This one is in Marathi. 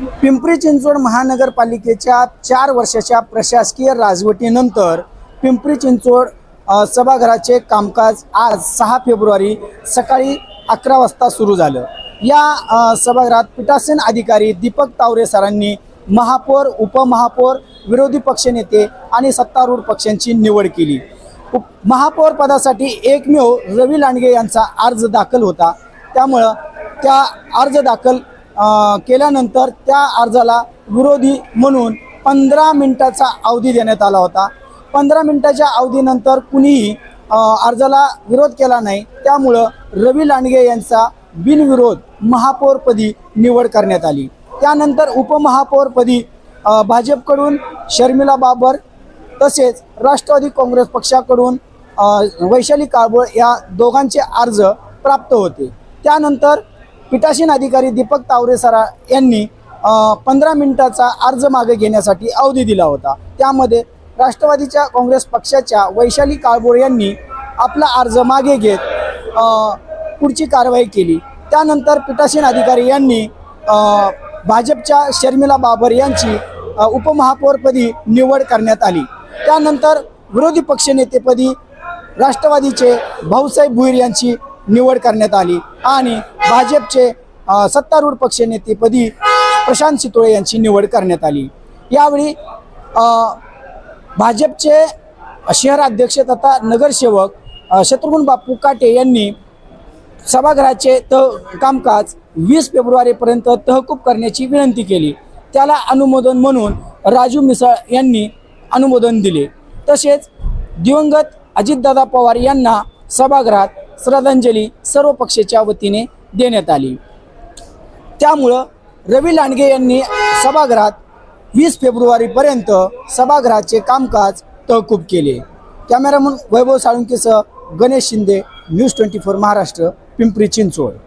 पिंपरी चिंचवड महानगरपालिकेच्या चार वर्षाच्या प्रशासकीय राजवटीनंतर पिंपरी चिंचवड सभागृहाचे कामकाज आज सहा फेब्रुवारी सकाळी अकरा वाजता सुरू झालं. या सभागृहात पीठासीन अधिकारी दीपक तावरे सरांनी महापौर उपमहापौर विरोधी पक्षनेते आणि सत्तारूढ पक्षांची निवड केली. उप महापौर पदासाठी एकमेव रवी लांडगे यांचा अर्ज दाखल होता. त्यामुळं त्या अर्ज दाखल केल्यानंतर त्या अर्जाला विरोधी म्हणून पंधरा मिनिटाचा अवधी देण्यात आला होता. पंधरा मिनिटाच्या अवधीनंतर कुणीही अर्जाला विरोध केला नाही. त्यामुळं रवी लांडगे यांचा बिनविरोध महापौरपदी निवड करण्यात आली. त्यानंतर उपमहापौरपदी भाजपकडून शर्मिला बाबर तसेच राष्ट्रवादी काँग्रेस पक्षाकडून वैशाली काळबोळ या दोघांचे अर्ज प्राप्त होते. त्यानंतर पीठासीन अधिकारी दीपक तावरे सरा यांनी पंधरा मिनिटाचा अर्ज मागे घेण्यासाठी अवधी दिला होता. त्यामध्ये राष्ट्रवादीच्या काँग्रेस पक्षाच्या वैशाली काळबोळ यांनी आपला अर्ज मागे घेत पुढची कारवाई केली. त्यानंतर पीठासीन अधिकारी यांनी भाजपच्या शर्मिला बाबर यांची उपमहापौरपदी निवड करण्यात आली. त्यानंतर विरोधी पक्षनेतेपदी राष्ट्रवादीचे भाऊसाहेब भुईर यांची निवड करण्यात आली. आणि भाजपचे सत्तारूढ सत्तारूढ पक्षनेतेपदी प्रशांत सितोळे यांची निवड करण्यात आली. यावेळी भाजपचे शहराध्यक्ष तथा नगरसेवक शत्रुघ्न बापू काटे यांनी सभागृहाचे त कामकाज वीस फेब्रुवारीपर्यंत तहकूब करण्याची विनंती केली. त्याला अनुमोदन म्हणून राजू मिसळ यांनी अनुमोदन दिले. तसेच दिवंगत अजितदादा पवार यांना सभागृहात श्रद्धांजली सर्व पक्षाच्या वतीने देण्यात आली. त्यामुळं रवी लांडगे यांनी सभागृहात वीस फेब्रुवारीपर्यंत सभागृहाचे कामकाज तहकूब केले. Cameraman Vaibhav साळुंकेसह Ganesh Shinde news twenty four Maharashtra Pimpri Chinchwad.